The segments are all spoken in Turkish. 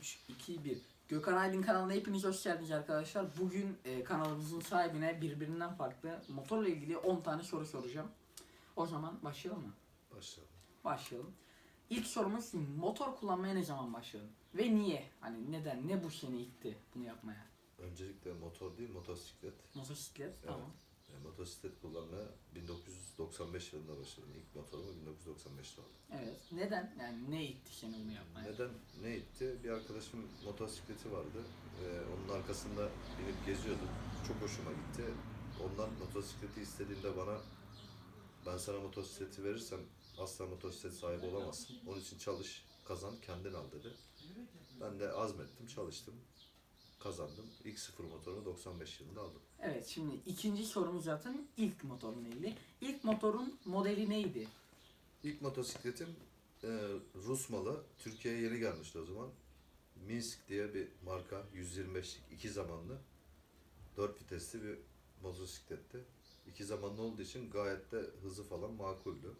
3, 2, 1. Gökhan Aydın kanalına hepiniz hoş geldiniz arkadaşlar. Bugün e, kanalımızın sahibine birbirinden farklı motorla ilgili 10 tane soru soracağım. O zaman başlayalım mı? Başlayalım. Başlayalım. İlk sorumuz motor kullanmaya ne zaman başladın? Ve niye? Hani neden? Ne bu seni itti bunu yapmaya? Öncelikle motor değil motosiklet. Motosiklet, tamam. E, motosiklet kullanmaya 1995 yılında başladım. İlk motorumu 1995'te aldım. Evet. Neden? Yani ne itti seni bunu yapmaya? Neden? Ne itti? Bir arkadaşım motosikleti vardı. E, onun arkasında binip geziyordum. Çok hoşuma gitti. Ondan motosikleti istediğinde bana ben sana motosikleti verirsem asla motosiklet sahibi olamazsın. Onun için çalış, kazan, kendin al dedi. Ben de azmettim, çalıştım. Kazandım. İlk sıfır motorunu 95 yılında aldım. Evet şimdi ikinci sorumuz zaten ilk motorla ilgili. İlk motorun modeli neydi? İlk motosikletim e, Rus malı. Türkiye'ye yeni gelmişti o zaman. Minsk diye bir marka. 125'lik iki zamanlı. 4 vitesli bir motosikletti. İki zamanlı olduğu için gayet de hızı falan makuldü.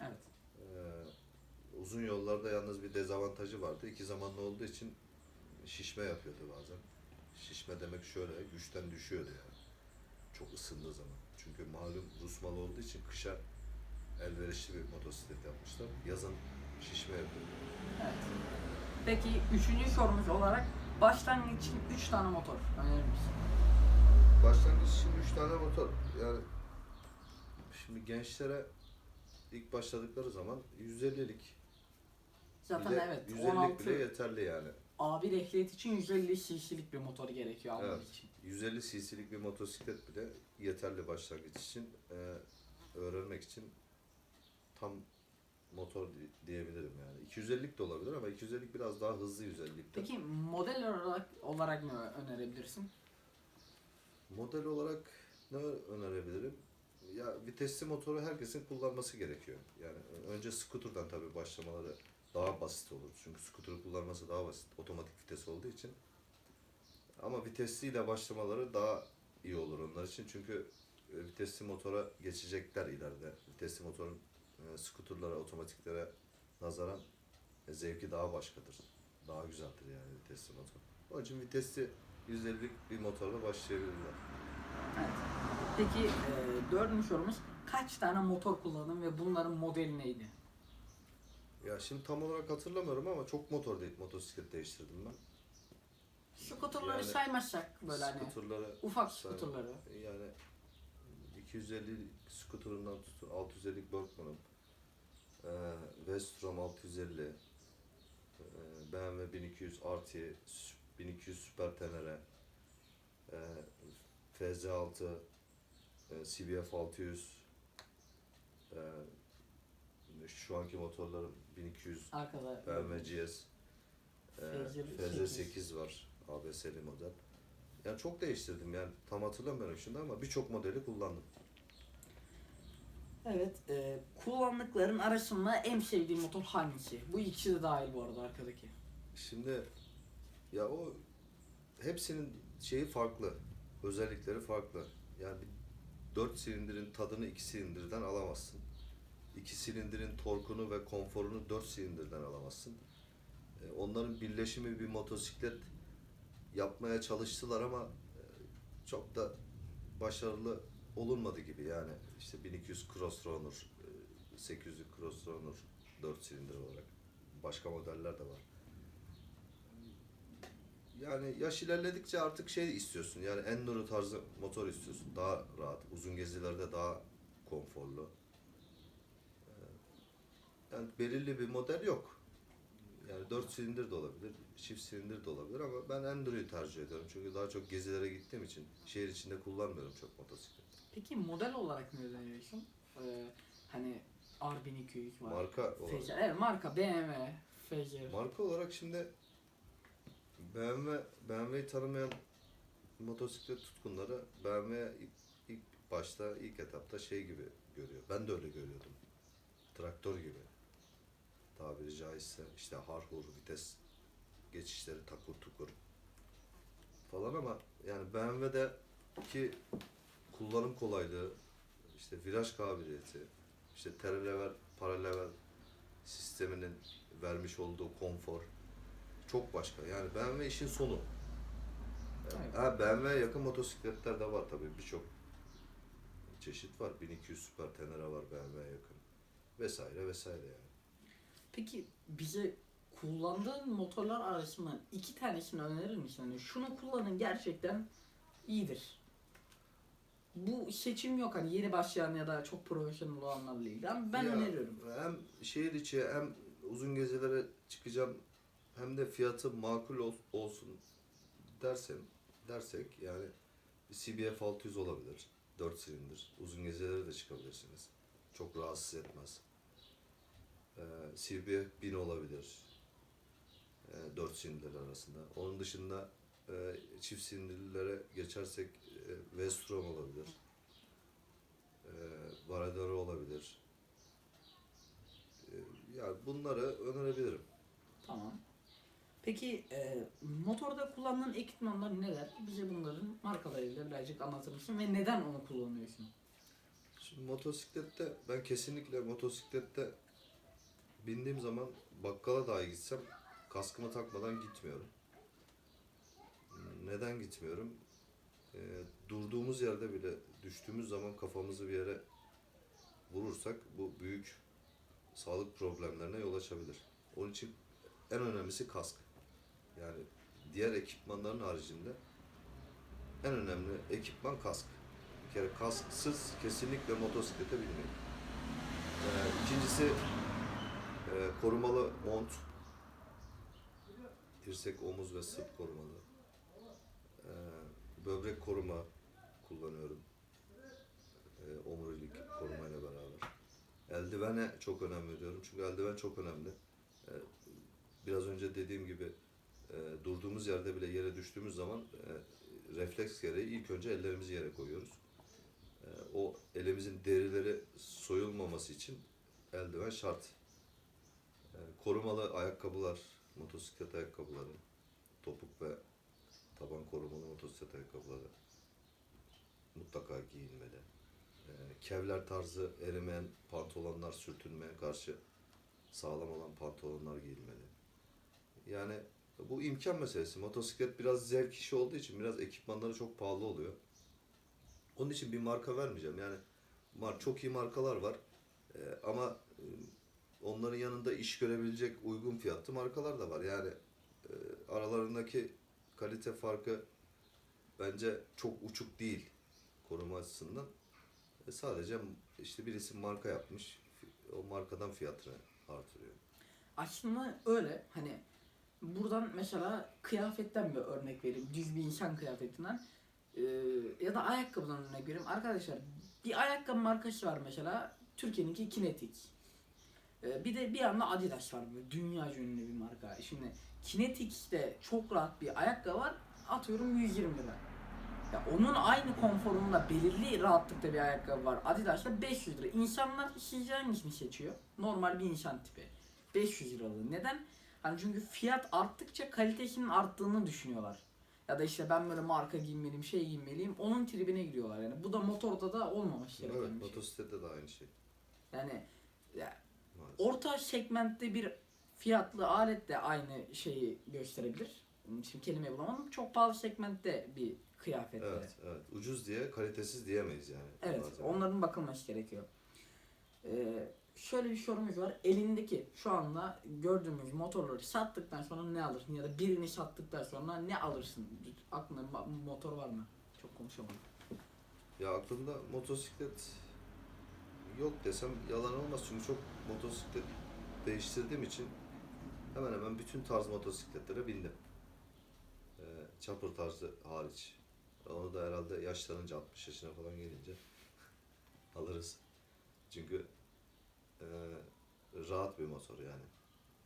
Evet. E, uzun yollarda yalnız bir dezavantajı vardı. İki zamanlı olduğu için şişme yapıyordu bazen. Şişme demek şöyle, güçten düşüyordu yani. Çok ısındığı zaman. Çünkü malum Rus malı olduğu için kışa elverişli bir motosiklet yapmışlar. Yazın şişme yapıyor. Evet. Peki üçüncü sorumuz olarak başlangıç için 3 tane motor önerir misin? Başlangıç için 3 tane motor. Yani şimdi gençlere ilk başladıkları zaman 150'lik Zaten bile, evet 150'lik 16 bile yeterli yani. A1 ehliyet için 150 cc'lik bir motor gerekiyor almak Evet. için. 150 cc'lik bir motosiklet bile yeterli başlangıç için e, öğrenmek için tam motor di- diyebilirim yani. 250'lik de olabilir ama 250'lik biraz daha hızlı 150'likten. Peki model olarak olarak ne önerebilirsin? Model olarak ne önerebilirim? Ya vitesli motoru herkesin kullanması gerekiyor. Yani önce scooter'dan tabii başlamaları daha basit olur. Çünkü scooter'ı kullanması daha basit. Otomatik vites olduğu için. Ama vitesliyle başlamaları daha iyi olur onlar için. Çünkü e, vitesli motora geçecekler ileride. Vitesli motorun e, scooter'lara, otomatiklere nazaran e, zevki daha başkadır. Daha güzeldir yani vitesli motor. Onun için vitesli 150'lik bir motorla başlayabilirler. Evet. Peki e, dördüncü sorumuz kaç tane motor kullandın ve bunların modeli neydi? Ya şimdi tam olarak hatırlamıyorum ama çok motor değil, motosiklet değiştirdim ben. Skuterları Yani saymazsak böyle hani Skuterları ufak say- skuterları. Yani 250 skuterından tutun 650'lik Berkman'ım. Ee, Vestrom 650. Ee, BMW 1200 RT, 1200 Super Tenere. Ee, FZ6, e, CBF 600. Ee, şu anki motorlarım 1200 Arkada BMW GS. Ee, FZ8. FZ8 var. ABS'li model. Yani çok değiştirdim yani tam hatırlamıyorum şimdi ama birçok modeli kullandım. Evet, e, kullandıkların arasında en sevdiğin motor hangisi? Bu ikisi de dahil bu arada arkadaki. Şimdi ya o hepsinin şeyi farklı. Özellikleri farklı. Yani bir 4 silindirin tadını 2 silindirden alamazsın. 2 silindirin torkunu ve konforunu 4 silindirden alamazsın. E, Onların birleşimi bir motosiklet yapmaya çalıştılar ama e, çok da başarılı olunmadı gibi yani. işte 1200 Crossrunner, e, 800 Crossrunner 4 silindir olarak. Başka modeller de var. Yani yaş ilerledikçe artık şey istiyorsun. Yani enduro tarzı motor istiyorsun. Daha rahat. Uzun gezilerde daha konforlu. Ee, Yani belirli bir model yok. Yani 4 silindir de olabilir, çift silindir de olabilir ama ben enduro'yu tercih ediyorum. Çünkü daha çok gezilere gittiğim için şehir içinde kullanmıyorum çok motosiklet. Peki model olarak ne öneriyorsun? E, hani R1200 var. Marka olarak. FZ, evet marka BMW, FZ. Marka olarak şimdi BMW BMW'yi tanımayan motosiklet tutkunları BMW ilk, ilk başta ilk etapta şey gibi görüyor. Ben de öyle görüyordum. Traktör gibi. Tabiri caizse işte harhur vites geçişleri takur tukur falan ama yani BMW'deki kullanım kolaylığı, işte viraj kabiliyeti, işte terelever, paralevel sisteminin vermiş olduğu konfor çok başka. Yani BMW işin sonu. Yani, ha, BMW'ye yakın motosikletler de var tabii birçok çeşit var. 1200 Super Tenere var BMW'ye yakın. Vesaire vesaire yani. Peki bize kullandığın motorlar arasında iki tanesini önerir misin? Hani şunu kullanın gerçekten iyidir. Bu seçim yok hani yeni başlayan ya da çok profesyonel olanlarla ilgili ama ben Ya, öneriyorum. Hem şehir içi hem uzun gezelere çıkacağım hem de fiyatı makul ol- olsun dersem dersek yani bir CBF 600 olabilir. 4 silindir. Uzun gezelere de çıkabilirsiniz. Çok rahatsız etmez. Ee, CBF 1000 olabilir. Ee, 4 silindir arasında. Onun dışında e, çift silindirlere geçersek e, Vestrom olabilir. E, Varadero olabilir. E, yani bunları önerebilirim. Tamam. Peki e, motorda kullandığın ekipmanlar neler? Bize bunların markalarıyla birazcık anlatır mısın ve neden onu kullanıyorsun? Şimdi motosiklette ben kesinlikle motosiklette bindiğim zaman bakkala dahi gitsem kaskımı takmadan gitmiyorum. Neden gitmiyorum? Ee, durduğumuz yerde bile düştüğümüz zaman kafamızı bir yere vurursak bu büyük sağlık problemlerine yol açabilir. Onun için en önemlisi kask. Yani diğer ekipmanların haricinde en önemli ekipman kask. Bir kere kasksız kesinlikle motosiklete binmeyin. Ee, ikincisi e, korumalı mont. Dirsek, omuz ve sırt korumalı. Ee, böbrek koruma kullanıyorum. Ee, omurilik korumayla beraber. Eldivene çok önem veriyorum. Çünkü eldiven çok önemli. Ee, biraz önce dediğim gibi e, durduğumuz yerde bile yere düştüğümüz zaman e, refleks gereği ilk önce ellerimizi yere koyuyoruz. Ee, o elimizin derileri soyulmaması için eldiven şart. Korumalı ayakkabılar, motosiklet ayakkabıları, topuk ve taban korumalı motosiklet ayakkabıları mutlaka giyilmeli. Ee, kevler tarzı erimeyen pantolonlar sürtünmeye karşı sağlam olan pantolonlar giyilmeli. Yani bu imkan meselesi. Motosiklet biraz zevk işi olduğu için biraz ekipmanları çok pahalı oluyor. Onun için bir marka vermeyeceğim. Yani çok iyi markalar var. Ee, ama e, onların yanında iş görebilecek uygun fiyatlı markalar da var. Yani e, aralarındaki kalite farkı bence çok uçuk değil koruma açısından. E, sadece işte birisi marka yapmış. O markadan fiyatını artırıyor. Aslında öyle hani buradan mesela kıyafetten bir örnek vereyim. Düz bir insan kıyafetinden. Ee, ya da ayakkabıdan örnek vereyim. Arkadaşlar bir ayakkabı markası var mesela. Türkiye'ninki Kinetic. Ee, bir de bir yanda Adidas var böyle dünya ünlü bir marka. Şimdi Kinetic'te çok rahat bir ayakkabı var. Atıyorum 120 lira. Ya onun aynı konforunda belirli rahatlıkta bir ayakkabı var. Adidas'ta 500 lira. İnsanlar sizce hangisini seçiyor? Normal bir insan tipi. 500 liralığı. Neden? Hani çünkü fiyat arttıkça kalitesinin arttığını düşünüyorlar. Ya da işte ben böyle marka giymeliyim, şey giymeliyim. Onun tribine giriyorlar yani. Bu da motorda da olmaması gereken Evet, bir şey. motosiklette de aynı şey. Yani ya. Orta segmentte bir fiyatlı alet de aynı şeyi gösterebilir. Şimdi kelime bulamadım. Çok pahalı segmentte bir kıyafette. Evet, evet. Ucuz diye kalitesiz diyemeyiz yani. Evet, bazen. onların bakılması gerekiyor. Ee, şöyle bir sorumuz var. Elindeki şu anda gördüğümüz motorları sattıktan sonra ne alırsın? Ya da birini sattıktan sonra ne alırsın? Aklında motor var mı? Çok konuşamadım. Ya aklımda motosiklet yok desem yalan olmaz çünkü çok motosiklet değiştirdiğim için hemen hemen bütün tarz motosikletlere bindim. Ee, chopper tarzı hariç. Onu da herhalde yaşlanınca 60 yaşına falan gelince alırız. Çünkü e, rahat bir motor yani.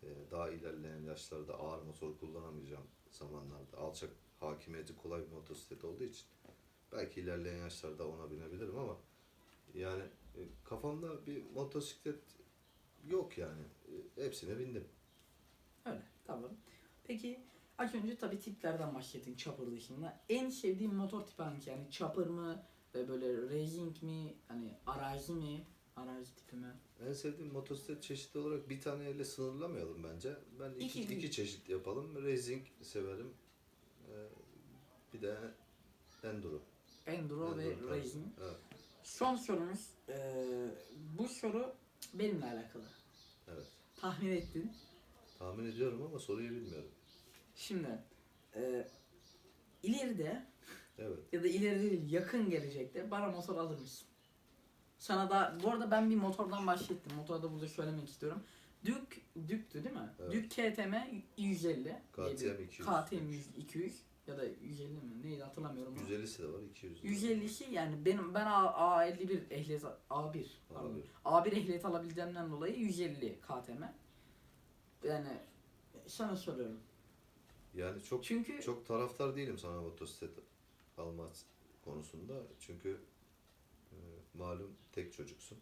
E, daha ilerleyen yaşlarda ağır motor kullanamayacağım zamanlarda alçak hakimiyeti kolay bir motosiklet olduğu için belki ilerleyen yaşlarda ona binebilirim ama yani e, kafamda bir motosiklet yok yani. E, hepsine bindim. Öyle, tamam. Peki az önce tabii tiplerden bahsettin chopper dışında. En sevdiğin motor tipi hangisi? Yani chopper mı? Ve böyle racing mi? Hani arazi mi? arazi tipime. En sevdiğim motosiklet çeşidi olarak bir taneyle sınırlamayalım bence. Ben iki, İki- iki, çeşit yapalım. Racing severim. Ee, bir de enduro. Enduro ve Enduro tarzı. racing. Evet, Son sorumuz. eee, bu soru benimle alakalı. evet. Tahmin ettin. Tahmin ediyorum ama soruyu bilmiyorum. Şimdi eee ileride Evet. ya da ileride değil yakın gelecekte bana motor alır mısın? Sana da bu arada ben bir motordan bahsettim. Motoru da burada söylemek istiyorum. Duke, Duke'tü değil mi? Evet. Duke KTM 150. KTM diye bir- 200. KTM 100, 200 ya da 150 mi? Neydi hatırlamıyorum. ama. 150'si de var, 200 de var. 150'si yani benim ben A, A51 ehliyet A1 pardon. A1. A1 ehliyet alabileceğimden dolayı 150 KTM. Yani sana soruyorum. Yani çok Çünkü çok taraftar değilim sana motosiklet alma konusunda. Çünkü e, malum tek çocuksun.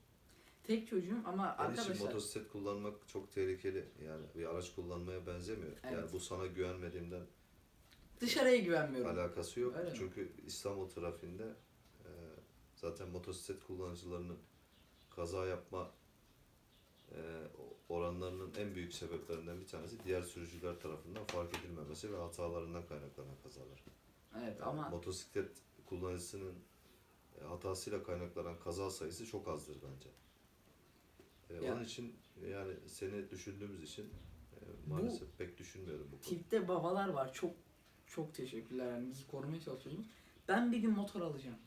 tek çocuğum ama için arkadaşlar motosiklet kullanmak çok tehlikeli. Yani bir araç kullanmaya benzemiyor. Evet. Yani bu sana güvenmediğimden dışarıya güvenmiyorum. alakası yok. Öyle mi? Çünkü İstanbul trafiğinde e, zaten motosiklet kullanıcılarının kaza yapma e, oranlarının en büyük sebeplerinden bir tanesi diğer sürücüler tarafından fark edilmemesi ve hatalarından kaynaklanan kazalar. Evet Yani ama motosiklet kullanıcısının e, hatasıyla kaynaklanan kaza sayısı çok azdır bence. E, Ya. Onun için yani seni düşündüğümüz için e, Bu- maalesef pek düşünmüyorum bu konuyu. tipte babalar var. Çok çok teşekkürler. Yani bizi korumaya çalışıyorsunuz. Ben bir gün motor alacağım.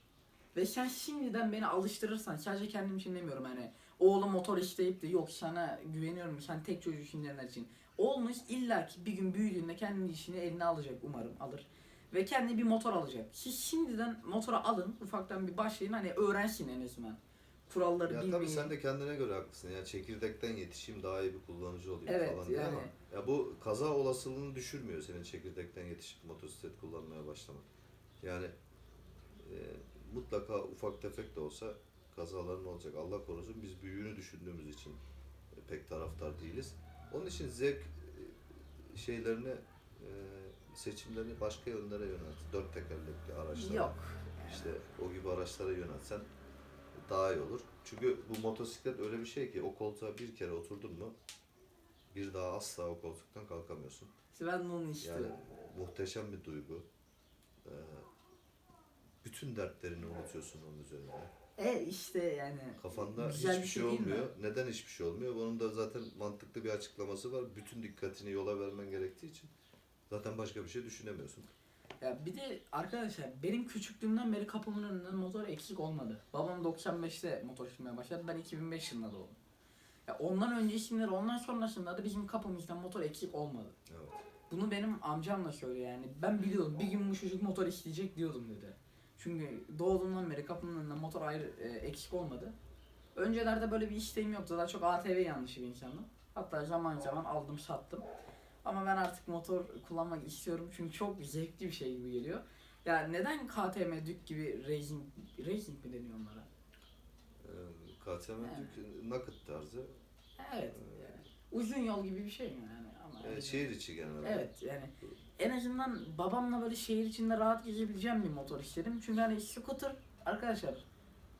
Ve sen şimdiden beni alıştırırsan sadece kendim için demiyorum hani oğlum motor isteyip de yok sana güveniyorum sen tek çocuksun diyenler için. Olmuş illaki bir gün büyüdüğünde kendi işini eline alacak umarım alır. Ve kendi bir motor alacak. Siz şimdiden motora alın ufaktan bir başlayın hani öğrensin en azından. Kuralları Ya bilmeyi. tabii sen de kendine göre haklısın. Ya çekirdekten yetişeyim daha iyi bir kullanıcı olayım Evet, falan diye yani- ama ya bu kaza olasılığını düşürmüyor senin çekirdekten yetişip motosiklet kullanmaya başlamak. Yani e, mutlaka ufak tefek de olsa kazaların olacak. Allah korusun biz büyüğünü düşündüğümüz için e, pek taraftar değiliz. Onun için zevk e, şeylerini e, seçimlerini başka yönlere yönelt. Dört tekerlekli araçlara. Yok. İşte o gibi araçlara yönelsen daha iyi olur. Çünkü bu motosiklet öyle bir şey ki o koltuğa bir kere oturdun mu bir daha asla o koltuktan kalkamıyorsun. İşte ben onu istiyorum. Yani muhteşem bir duygu. Ee, bütün dertlerini unutuyorsun onun üzerine. E işte yani. Kafanda Güzel hiçbir bir şey şey olmuyor. Neden hiçbir şey olmuyor? Bunun da zaten mantıklı bir açıklaması var. Bütün dikkatini yola vermen gerektiği için zaten başka bir şey düşünemiyorsun. Ya bir de arkadaşlar benim küçüklüğümden beri kapımın önünden motor eksik olmadı. Babam 95'te motor sürmeye başladı. Ben 2005 yılında doğdum. Ya ondan öncesinde de ondan sonrasında da bizim kapımızdan motor eksik olmadı. Evet. Bunu benim amcam da söylüyor yani. Ben biliyordum bir gün bu çocuk motor isteyecek diyordum dedi. Çünkü doğduğumdan beri kapımın önünden motor ayrı e, eksik olmadı. Öncelerde böyle bir isteğim yoktu. Daha çok ATV yanlışı bir insandım. Hatta zaman zaman aldım sattım. Ama ben artık motor kullanmak istiyorum çünkü çok zevkli bir şey gibi geliyor. Ya neden KTM, Duke gibi racing, racing mi deniyor onlara? Ee, KTM Evet. Duke nakit tarzı. Evet. Yani uzun yol gibi bir şey mi yani? Ama Ee, şehir içi genelde. Evet yani en azından babamla böyle şehir içinde rahat gezebileceğim bir motor istedim. Çünkü hani scooter arkadaşlar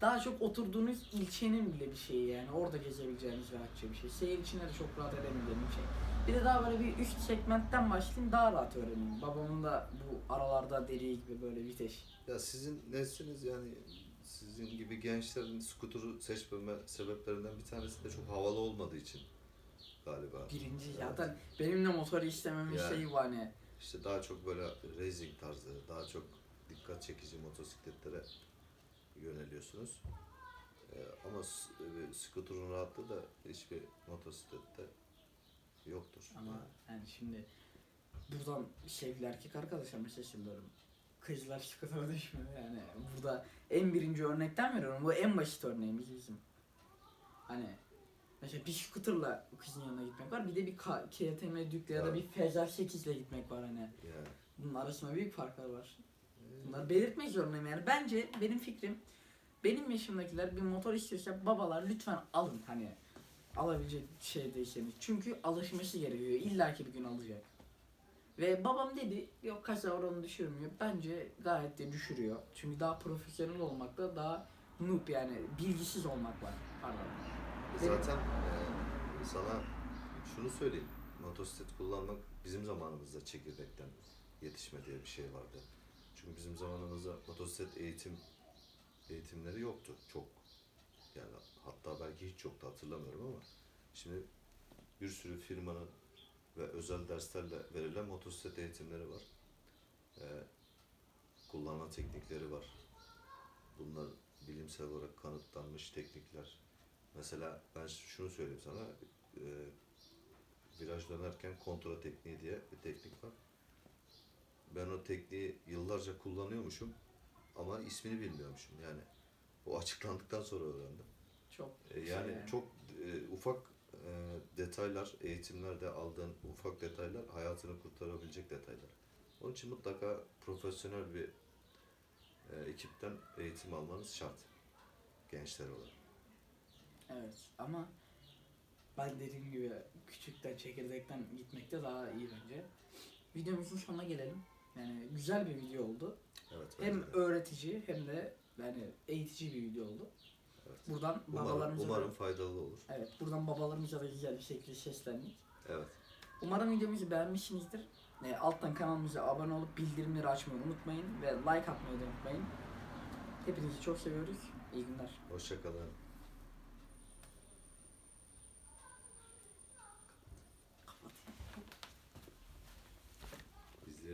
daha çok oturduğunuz ilçenin bile bir şeyi yani orada gezebileceğiniz rahatça bir şey. Şehir içinde de çok rahat edemeyeceğim bir şey. Bir de daha böyle bir üst segmentten başlayayım daha rahat öğreneyim. Babamın da bu aralarda deliği gibi böyle vites. Ya sizin nesliniz yani sizin gibi gençlerin skuturu seçmeme sebeplerinden bir tanesi de çok havalı olmadığı için galiba. Birinci Evet. zaten benim de motoru istememin Yani. şeyi bu hani. İşte daha çok böyle racing tarzı, daha çok dikkat çekici motosikletlere yöneliyorsunuz. Ee, ama e, rahatlığı da hiçbir motosiklette yoktur. Ama yani şimdi buradan sevgili erkek arkadaşlarıma sesleniyorum. Kızlar sıkıntıya düşmüyor yani. Burada en birinci örnekten veriyorum. Bu en basit örneğimiz bizim. Hani mesela bir scooter'la kızın yanına gitmek var. Bir de bir K- KTM Duke'le ya da bir Fezer 8 ile gitmek var hani. Yani. Bunun arasında büyük farklar var. Bunları belirtmek zorundayım yani. Bence benim fikrim benim yaşımdakiler bir motor istiyorsa babalar lütfen alın hani alabilecek şey değilseniz. Çünkü alışması gerekiyor. İlla ki bir gün alacak. Ve babam dedi yok kaza oranı düşürmüyor. Bence gayet de düşürüyor. Çünkü daha profesyonel olmakta daha noob yani bilgisiz olmak var. Pardon. Zaten e, sana şunu söyleyeyim. Motosiklet kullanmak bizim zamanımızda çekirdekten yetişme diye bir şey vardı. Çünkü bizim zamanımızda motosiklet eğitim eğitimleri yoktu çok. Yani hatta belki hiç yoktu hatırlamıyorum ama şimdi bir sürü firmanın ve özel derslerle verilen motosiklet eğitimleri var. E, kullanma teknikleri var. Bunlar bilimsel olarak kanıtlanmış teknikler. Mesela ben şunu söyleyeyim sana. E, viraj dönerken kontra tekniği diye bir teknik var. Ben o tekniği yıllarca kullanıyormuşum ama ismini bilmiyormuşum. Yani o açıklandıktan sonra öğrendim. Çok E, şey yani çok e, ufak e, detaylar, eğitimlerde aldığın ufak detaylar hayatını kurtarabilecek detaylar. Onun için mutlaka profesyonel bir e, ekipten eğitim almanız şart. Gençler olarak. Evet ama ben dediğim gibi küçükten çekirdekten gitmekte daha iyi bence. Videomuzun sonuna gelelim. Yani güzel bir video oldu. Evet. Hem de. öğretici hem de yani eğitici bir video oldu. Evet. Buradan Umarım, babalarımıza umarım da, faydalı olur. evet buradan babalarımıza da güzel bir şekilde seslendik. Evet. Umarım videomuzu beğenmişsinizdir. E, alttan kanalımıza abone olup bildirimleri açmayı unutmayın ve like atmayı da unutmayın. Hepinizi çok seviyoruz. İyi günler. Hoşçakalın.